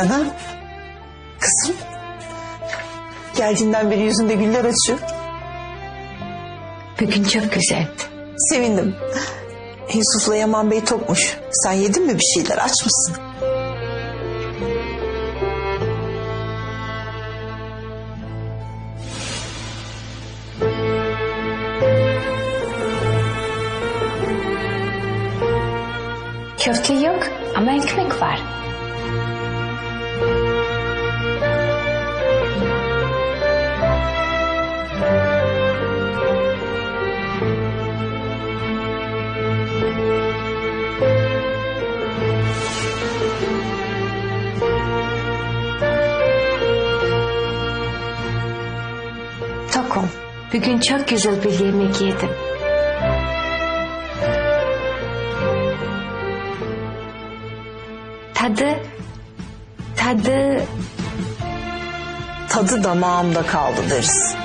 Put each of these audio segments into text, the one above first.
Nana. Kızım. Geldiğinden beri yüzünde güller açıyor. Bugün çok güzeldi. Sevindim. Yusuf'la Yaman Bey tokmuş. Sen yedin mi bir şeyler aç mısın? Köfte yok ama ekmek var. Bugün çok güzel bir yemek yedim. Tadı, tadı Tadı damağımda kaldı deriz.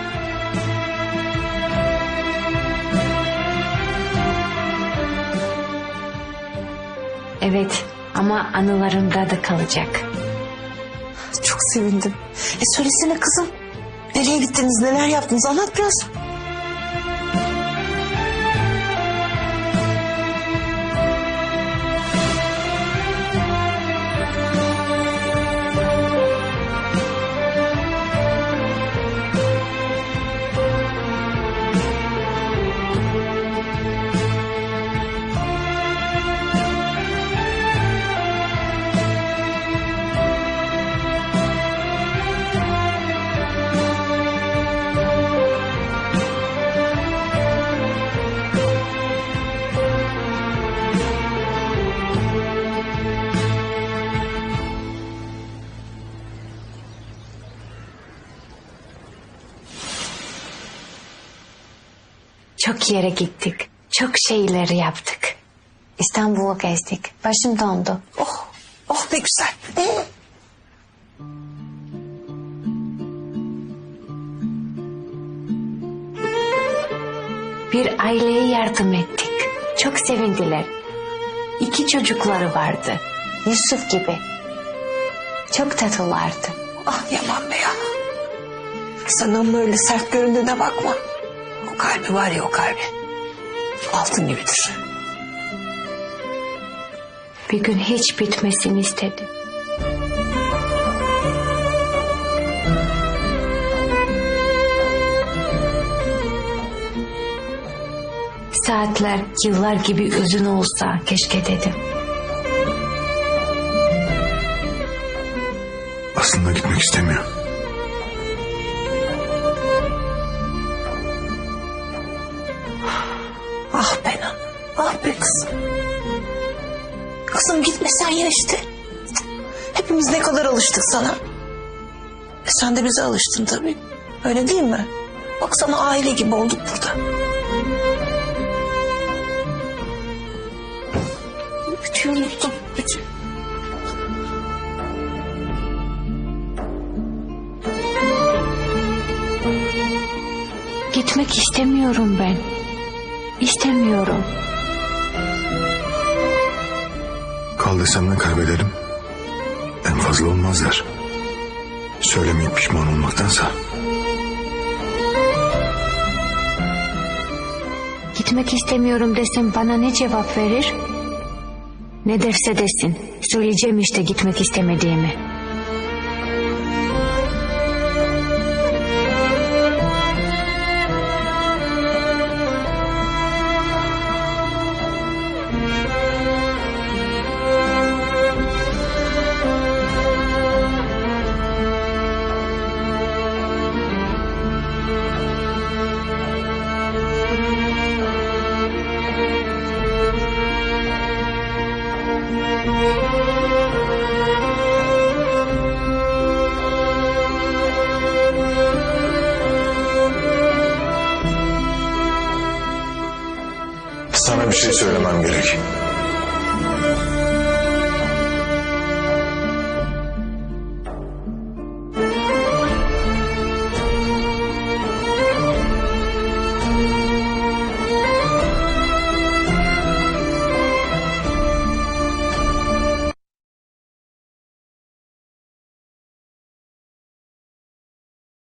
evet ama anılarımda da kalacak. Çok sevindim. E söylesene kızım. Nereye gittiniz, neler yaptınız anlat biraz. Çok yere gittik. Çok şeyler yaptık. İstanbul'u gezdik. Başım dondu. Oh, oh ne güzel. Ee, Bir aileye yardım ettik. Çok sevindiler. İki çocukları vardı. Yusuf gibi. Çok tatlılardı. ah Yaman Bey. Sen ama öyle sert göründüğüne bakma. O kalbi var ya o kalbi. Altın gibidir. Bir gün hiç bitmesini istedim. Saatler yıllar gibi uzun olsa keşke dedim. Aslında gitmek istemiyor. Kızım. Kızım gitmesen ya işte. Hepimiz ne kadar alıştık sana. E sen de bize alıştın tabii. Öyle değil mi? Bak sana aile gibi olduk burada. Ütüyü unuttum. Ütü. Gitmek istemiyorum ben. İstemiyorum. Kal desem ne kaybederim? En fazla olmazlar. Söylemeyip pişman olmaktansa. Gitmek istemiyorum desem bana ne cevap verir? Ne derse desin. Söyleyeceğim işte gitmek istemediğimi. Bir şey söylemem gerek.